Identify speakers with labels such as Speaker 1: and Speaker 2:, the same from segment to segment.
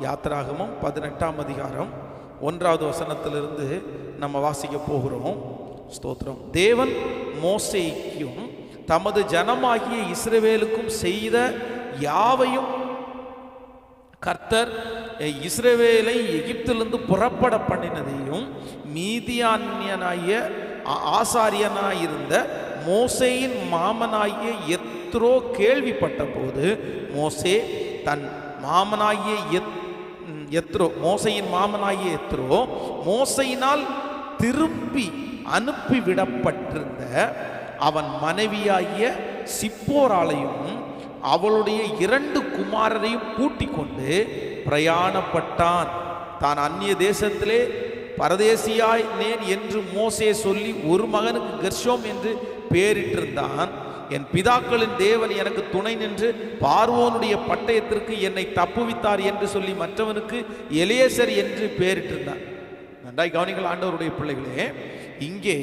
Speaker 1: யாத்திராகமும் பதினெட்டாம் அதிகாரம் ஒன்றாவது வசனத்திலிருந்து நம்ம வாசிக்க போகிறோம். ஸ்தோத்திரம். தேவன் மோசேக்கும் தமது ஜனமாகிய இஸ்ரவேலுக்கும் செய்த யாவையும் கர்த்தர் இஸ்ரேவேலை இஸ்ரவேலை எகிப்திலிருந்து புறப்பட பண்ணினதையும் மீதியானியனாகிய ஆ- ஆசாரியனாயிருந்த மோசையின் மாமனாகிய எத்ரோ கேள்விப்பட்ட போது மோசே தன் மாமனாகிய எத் எத்ரோ மோசையின் மாமனாகிய எத்ரோ மோசையினால் திருப்பி அனுப்பிவிடப்பட்டிருந்த அவன் மனைவியாகிய சிப்போராலையும் அவளுடைய இரண்டு குமாரரையும் கூட்டிக் கொண்டு பிரயாணப்பட்டான். தான் அந்நிய தேசத்திலே பரதேசியாய் நேன் என்று மோசே சொல்லி ஒரு மகனுக்கு கர்ஷோம் என்று பெயரிட்டிருந்தான் என் பிதாக்களின் தேவன் எனக்கு துணை நின்று பார்வோனுடைய பட்டயத்திற்கு என்னை தப்புவித்தார் என்று சொல்லி மற்றவனுக்கு எலியேசர் என்று பெயரிட்டிருந்தான் நன்றாய் கவனிகள் ஆண்டவருடைய பிள்ளைகளே இங்கே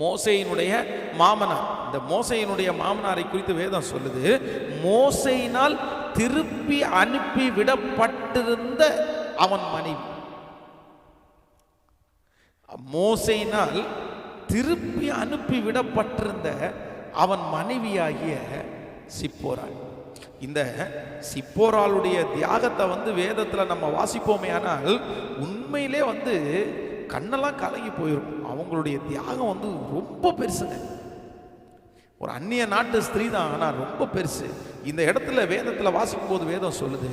Speaker 1: மோசையினுடைய மாமனார். இந்த மோசையினுடைய மாமனாரை குறித்து வேதம் சொல்லுது மோசையினால் திருப்பி அனுப்பி விடப்பட்டிருந்த அவன் மனைவி. மோசையினால் திருப்பி அனுப்பி விடப்பட்டிருந்த அவன் மனைவியாகிய சிப்போராள் இந்த சிப்போராளுடைய தியாகத்தை வந்து வேதத்தில் நம்ம வாசிப்போமே ஆனால் உண்மையிலே வந்து கண்ணெல்லாம் கலங்கி போயிடும் அவங்களுடைய தியாகம் வந்து ரொம்ப பெருசுங்க. ஒரு அந்நிய நாட்டு ஸ்திரீ தான் ஆனால் ரொம்ப பெருசு. இந்த இடத்துல வேதத்தில் வாசிக்கும் போது வேதம் சொல்லுது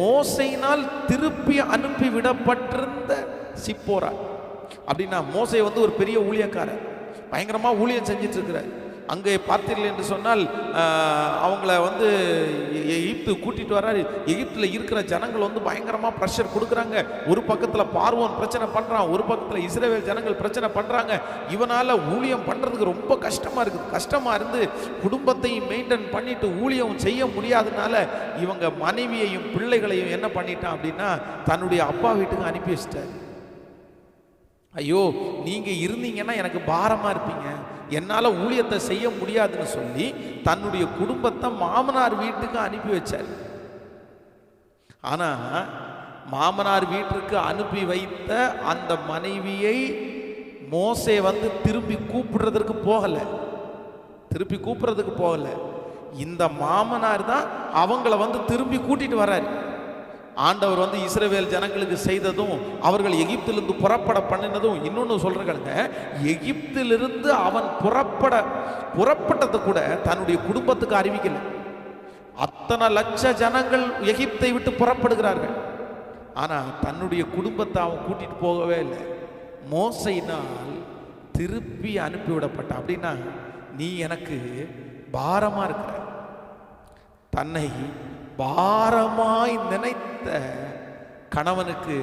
Speaker 1: மோசையினால் திருப்பி அனுப்பி விடப்பட்டிருந்த சிப்போரா அப்படின்னா மோசை வந்து ஒரு பெரிய ஊழியக்காரர் பயங்கரமாக ஊழியம் செஞ்சிட்டு இருக்கிறார். அங்கே பார்த்தீர்கள் என்று சொன்னால் அவங்கள வந்து எ- எகிப்து கூட்டிட்டு வர்றாரு எகிப்தில் இருக்கிற ஜனங்கள் வந்து பயங்கரமாக ப்ரெஷர் கொடுக்குறாங்க. ஒரு பக்கத்தில் பார்வோன் பிரச்சனை பண்ணுறான் ஒரு பக்கத்தில் இஸ்ரேவேல் ஜனங்கள் பிரச்சனை பண்ணுறாங்க இவனால் ஊழியம் பண்ணுறதுக்கு ரொம்ப கஷ்டமாக இருக்குது. கஷ்டமாக இருந்து குடும்பத்தையும் மெயின்டைன் பண்ணிட்டு ஊழியம் செய்ய முடியாதனால இவங்க மனைவியையும் பிள்ளைகளையும் என்ன பண்ணிட்டான் அப்படின்னா தன்னுடைய அப்பா வீட்டுக்கு அனுப்பி வச்சிட்டாரு. ஐயோ நீங்க இருந்தீங்கன்னா எனக்கு பாரமா இருப்பீங்க. என்னால ஊழியத்தை செய்ய முடியாதுன்னு சொல்லி தன்னுடைய குடும்பத்தை மாமனார் வீட்டுக்கு அனுப்பி வச்சார். ஆனா மாமனார் வீட்டிற்கு அனுப்பி வைத்த அந்த மனைவியை மோசே வந்து திருப்பி கூப்பிடுறதற்கு போகலை. திருப்பி கூப்பிடுறதுக்கு போகலை. இந்த மாமனார் தான் அவங்கள வந்து திரும்பி கூட்டிட்டு வர்றாரு. ஆண்டவர் வந்து இஸ்ரேவேல் ஜனங்களுக்கு செய்ததும் அவர்கள் எகிப்திலிருந்து புறப்பட பண்ணினதும் இன்னொன்று சொல்றாங்க எகிப்திலிருந்து அவன் புறப்பட புறப்பட்டது கூட தன்னுடைய குடும்பத்துக்கு அறிவிக்கல. அத்தனை லட்ச ஜனங்கள் எகிப்தை விட்டு புறப்படுகிறார்கள். ஆனா தன்னுடைய குடும்பத்தை அவன் கூட்டிட்டு போகவே இல்லை. மோசையினால் திருப்பி அனுப்பிவிடப்பட்ட அப்படின்னா நீ எனக்கு பாரமா இருக்கிற. தன்னை பாரமாய் நினைத்த கணவனுக்கு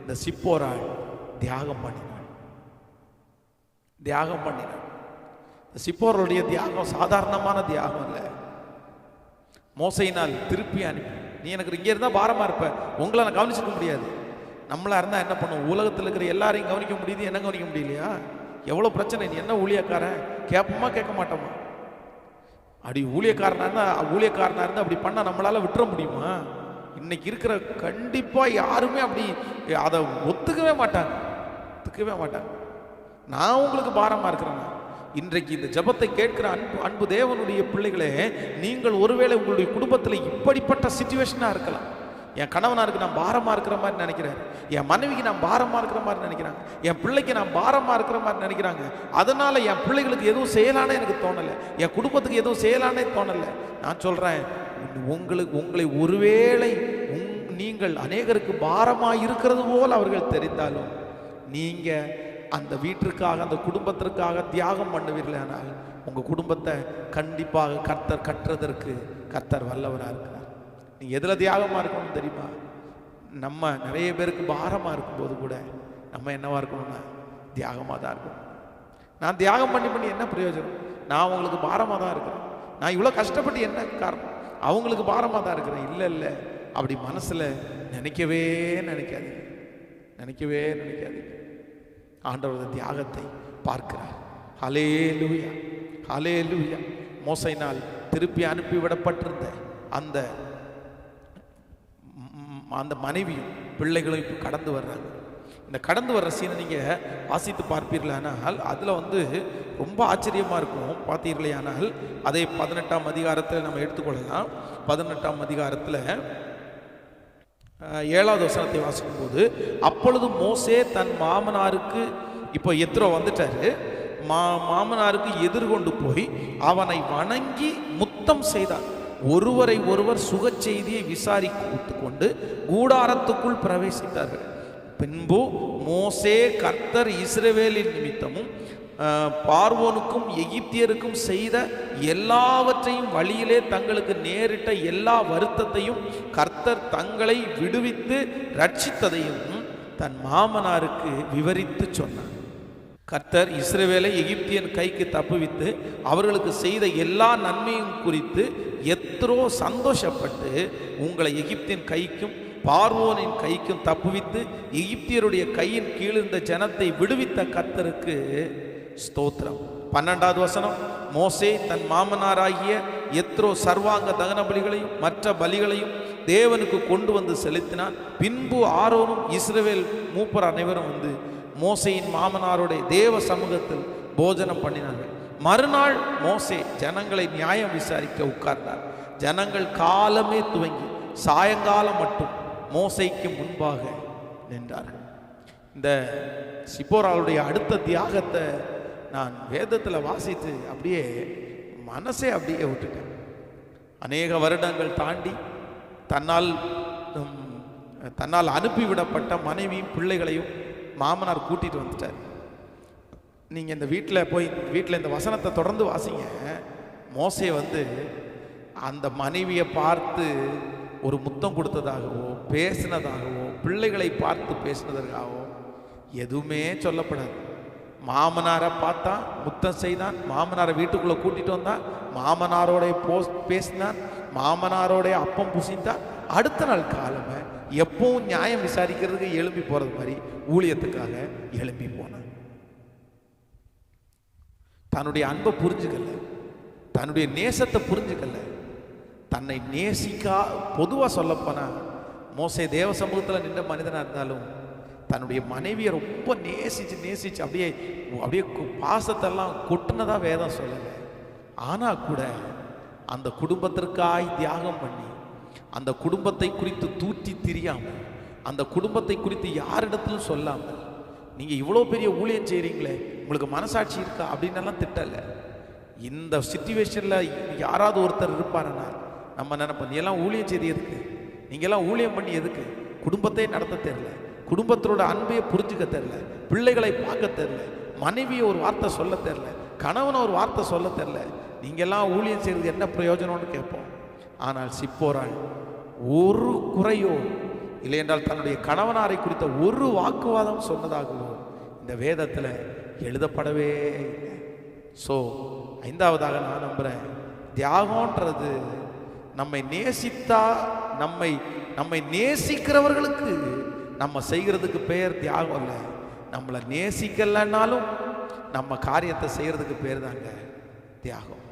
Speaker 1: இந்த சிப்போராள் தியாகம் பண்ணினாள் தியாகம் பண்ணினாள் இந்த சிப்போருடைய தியாகம் சாதாரணமான தியாகம் இல்லை மோசையினால் திருப்பி அனுப்பி. நீ எனக்கு இங்கே இருந்தால் பாரமாக இருப்ப. உங்களை நான் கவனிச்சுக்க முடியாது. நம்மளாக இருந்தால் என்ன பண்ணுவோம்? உலகத்தில் இருக்கிற எல்லாரையும் கவனிக்க முடியுது என்ன கவனிக்க முடியலையா? எவ்வளோ பிரச்சனை? நீ என்ன ஊழியக்காரன்? கேட்போமா கேட்க மாட்டோமா? அப்படி ஊழியக்காரனா இருந்தா ஊழியக்காரனா இருந்தா அப்படி பண்ணா நம்மளால விட்டுற முடியுமா? இன்னைக்கு இருக்கிற கண்டிப்பா யாருமே அப்படி அதை ஒத்துக்கவே மாட்டாங்க. ஒத்துக்கவே மாட்டாங்க. நான் உங்களுக்கு பாரமா இருக்கிறேன்? இன்றைக்கு இந்த ஜெபத்தை கேட்கிற அன்பு அன்பு தேவனுடைய பிள்ளைகளே நீங்கள் ஒருவேளை உங்களுடைய குடும்பத்தில் இப்படிப்பட்ட சுச்சுவேஷனாக இருக்கலாம். என் கணவனாருக்கு நான் பாரமாக இருக்கிற மாதிரி நினைக்கிறேன் என் மனைவிக்கு நான் பாரமாக இருக்கிற மாதிரி நினைக்கிறாங்க. என் பிள்ளைக்கு நான் பாரமாக இருக்கிற மாதிரி நினைக்கிறாங்க. அதனால் என் பிள்ளைகளுக்கு எதுவும் செய்யலானே எனக்கு தோணலை. என் குடும்பத்துக்கு எதுவும் செய்யலானே தோணலை. நான் சொல்கிறேன் உங்களுக்கு உங்களை ஒருவேளை உங் நீங்கள் அநேகருக்கு பாரமாக இருக்கிறது போல் அவர்கள் தெரிந்தாலும் நீங்கள் அந்த வீட்டிற்காக அந்த குடும்பத்திற்காக தியாகம் பண்ணுவீர்களானால் உங்கள் குடும்பத்தை கண்டிப்பாக கர்த்தர் கட்டுறதற்கு கர்த்தர் வல்லவராக இருக்கிறார் நீ எதில் தியாகமாக இருக்கணும் தெரியுமா? நம்ம நிறைய பேருக்கு பாரமாக இருக்கும்போது கூட நம்ம என்னவாக இருக்கணும்னா தியாகமாக தான் இருக்கணும். நான் தியாகம் பண்ணி பண்ணி என்ன பிரயோஜனம்? நான் அவங்களுக்கு பாரமாக தான் இருக்கிறேன். நான் இவ்வளோ கஷ்டப்பட்டு என்ன காரணம்? அவங்களுக்கு பாரமாக தான் இருக்கிறேன். இல்லை இல்லை. அப்படி மனசில் நினைக்கவே நினைக்காது நினைக்கவே நினைக்காது ஆண்டவரது தியாகத்தை பார்க்கிறார். ஹலே லூயா ஹலே லூயா நாள் திருப்பி அனுப்பி விடப்பட்டிருந்த அந்த அந்த மனைவியும் பிள்ளைகளும் இப்போ கடந்து வர்றாங்க. இந்த கடந்து வர்ற சீனை நீங்கள் வாசித்து பார்ப்பீர்களானால் அதில் வந்து ரொம்ப ஆச்சரியமாக இருக்கும். பார்த்தீர்களேயானால் அதை பதினெட்டாம் அதிகாரத்தில் நம்ம எடுத்துக்கொள்ளலாம். பதினெட்டாம் அதிகாரத்தில் ஏழாவது வசனத்தை வாசிக்கும்போது அப்பொழுது மோசே தன் மாமனாருக்கு இப்போ எத்திரோ வந்துட்டாரு. மா மாமனாருக்கு எதிர்கொண்டு போய் அவனை வணங்கி முத்தம் செய்தான் ஒருவரை ஒருவர் சுக செய்தியை விசாரித்து கொண்டு கூடாரத்துக்குள் பிரவேசித்தார்கள். பின்பு மோசே கர்த்தர் இஸ்ரவேலின் நிமித்தமும் பார்வோனுக்கும் எகிப்தியருக்கும் செய்த எல்லாவற்றையும் வழியிலே தங்களுக்கு நேரிட்ட எல்லா வருத்தத்தையும் கர்த்தர் தங்களை விடுவித்து ரட்சித்ததையும் தன் மாமனாருக்கு விவரித்து சொன்னார். கர்த்தர் இஸ்ரேவேலை எகிப்தியன் கைக்கு தப்புவித்து அவர்களுக்கு செய்த எல்லா நன்மையும் குறித்து எத்தரோ சந்தோஷப்பட்டு உங்களை எகிப்தின் கைக்கும் பார்வோனின் கைக்கும் தப்புவித்து எகிப்தியருடைய கையின் கீழ் இருந்த ஜனத்தை விடுவித்த கர்த்தருக்கு ஸ்தோத்திரம். பன்னெண்டாவது வசனம் மோசே தன் மாமனாராகிய எத்ரோ சர்வாங்க தகன பலிகளையும் மற்ற பலிகளையும் தேவனுக்கு கொண்டு வந்து செலுத்தினான். பின்பு ஆரோனும் இஸ்ரவேல் மூப்பர் அனைவரும் வந்து மோசையின் மாமனாருடைய தேவ சமூகத்தில் போஜனம் பண்ணினார்கள். மறுநாள் மோசே ஜனங்களை நியாயம் விசாரிக்க உட்கார்ந்தார். ஜனங்கள் காலமே துவங்கி சாயங்காலம் மட்டும் மோசைக்கு முன்பாக நின்றார்கள். இந்த சிப்போராளுடைய அடுத்த தியாகத்தை நான் வேதத்தில் வாசித்து அப்படியே மனசே அப்படியே விட்டுட்டேன். அநேக வருடங்கள் தாண்டி தன்னால் தன்னால் அனுப்பிவிடப்பட்ட மனைவியும் பிள்ளைகளையும் மாமனார் கூட்டிட்டு வந்துட்டார். நீங்கள் இந்த வீட்டில் போய் வீட்டில் இந்த வசனத்தை தொடர்ந்து வாசிங்க. மோசே வந்து அந்த மனைவியை பார்த்து ஒரு முத்தம் கொடுத்ததாகவோ பேசினதாகவோ பிள்ளைகளை பார்த்து பேசினதற்காகவோ எதுவுமே சொல்லப்படாது. மாமனாரை பார்த்தா முத்தம் செய்தான் மாமனாரை வீட்டுக்குள்ளே கூட்டிட்டு வந்தான் மாமனாரோடைய போஸ் பேசினான் மாமனாரோடைய அப்பம் புசிந்தான். அடுத்த நாள் காலமே எப்பவும் நியாயம் விசாரிக்கிறதுக்கு எழும்பி போறது மாதிரி ஊழியத்துக்காக எழும்பி போனான். தன்னுடைய அன்பை புரிஞ்சுக்கல. தன்னுடைய நேசத்தை புரிஞ்சுக்கல. தன்னை நேசிக்கா பொதுவாக சொல்லப்போனா மோசை தேவ சமூகத்தில் நின்ற மனிதனாக இருந்தாலும் தன்னுடைய மனைவியை ரொம்ப நேசிச்சு நேசிச்சு அப்படியே அப்படியே பாசத்தெல்லாம் கொட்டினதாக வேதம் சொல்லலை. ஆனால் கூட அந்த குடும்பத்திற்காய் தியாகம் பண்ணி அந்த குடும்பத்தை குறித்து தூற்றி திரியாமல் அந்த குடும்பத்தை குறித்து யாரிடத்திலும் சொல்லாமல் நீங்கள் இவ்வளோ பெரிய ஊழியம் செய்கிறீங்களே உங்களுக்கு மனசாட்சி இருக்கா அப்படின்னு எல்லாம் திட்டலை. இந்த சுச்சுவேஷனில் யாராவது ஒருத்தர் இருப்பாருன்னா நம்ம நினைப்போம் நீ எல்லாம் ஊழியம் செய்து எதுக்கு? நீங்கள்லாம் ஊழியம் பண்ணி எதுக்கு? குடும்பத்தையே நடத்த தெரில குடும்பத்தோட அன்பையை புரிஞ்சுக்க தெரில பிள்ளைகளை பார்க்க தெரில மனைவியை ஒரு வார்த்தை சொல்ல தெரில கணவனை ஒரு வார்த்தை சொல்ல தெரில நீங்கெல்லாம் ஊழியம் செய்கிறது என்ன பிரயோஜனம்னு கேட்போம். ஆனால் சிப்போராள் ஒரு குறையோ இல்லை என்றால் தன்னுடைய கணவனாரை குறித்த ஒரு வாக்குவாதம் சொன்னதாகவோ இந்த வேதத்தில் எழுதப்படவே இல்லை. ஸோ ஐந்தாவதாக நான் நம்புகிறேன் தியாகன்றது நம்மை நேசித்தா நம்மை நம்மை நேசிக்கிறவர்களுக்கு நம்ம செய்கிறதுக்கு பெயர் தியாகம் இல்லை நம்மளை நேசிக்கலைன்னாலும் நம்ம காரியத்தை செய்கிறதுக்கு பேர் தாங்க தியாகம்.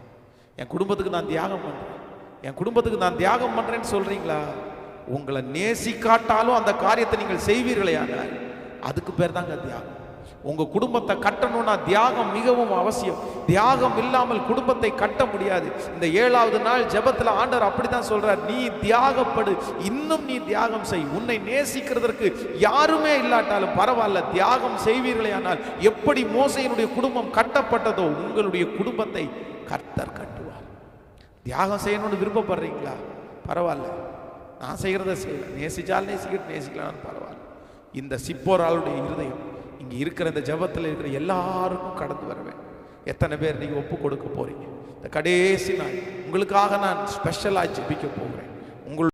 Speaker 1: என் குடும்பத்துக்கு நான் தியாகம் பண்ணுறேன் என் குடும்பத்துக்கு நான் தியாகம் பண்ணுறேன்னு சொல்கிறீங்களா உங்களை நேசிக்காட்டாலும் அந்த காரியத்தை நீங்கள் செய்வீர்களே அதுக்கு பேர் தாங்க தியாகம். உங்கள் குடும்பத்தை கட்டணும்னா தியாகம் மிகவும் அவசியம். தியாகம் இல்லாமல் குடும்பத்தை கட்ட முடியாது. இந்த ஏழாவது நாள் ஜபத்தில் ஆண்டவர் அப்படித்தான் சொல்கிறார் நீ தியாகப்படு. இன்னும் நீ தியாகம் செய். உன்னை நேசிக்கிறதற்கு யாருமே இல்லாட்டாலும் பரவாயில்ல. தியாகம் செய்வீர்களே ஆனால் எப்படி மோசையினுடைய குடும்பம் கட்டப்பட்டதோ உங்களுடைய குடும்பத்தை கர்த்தர் கட்ட தியாகம் செய்யணும்னு விருப்பப்படுறீங்களா? பரவாயில்ல. நான் செய்கிறத செய்யல. நேசிச்சால் நேசிக்கிட்டு நேசிக்கலாம்னு பரவாயில்ல. இந்த சிப்போராளுடைய இருதயம் இங்கே இருக்கிற இந்த ஜெபத்தில் இருக்கிற எல்லாருக்கும் கடந்து வருவேன். எத்தனை பேர் நீங்கள் ஒப்பு கொடுக்க போகிறீங்க இந்த கடைசி நாள். உங்களுக்காக நான் ஸ்பெஷலாக ஜெபிக்க போகிறேன். உங்கள்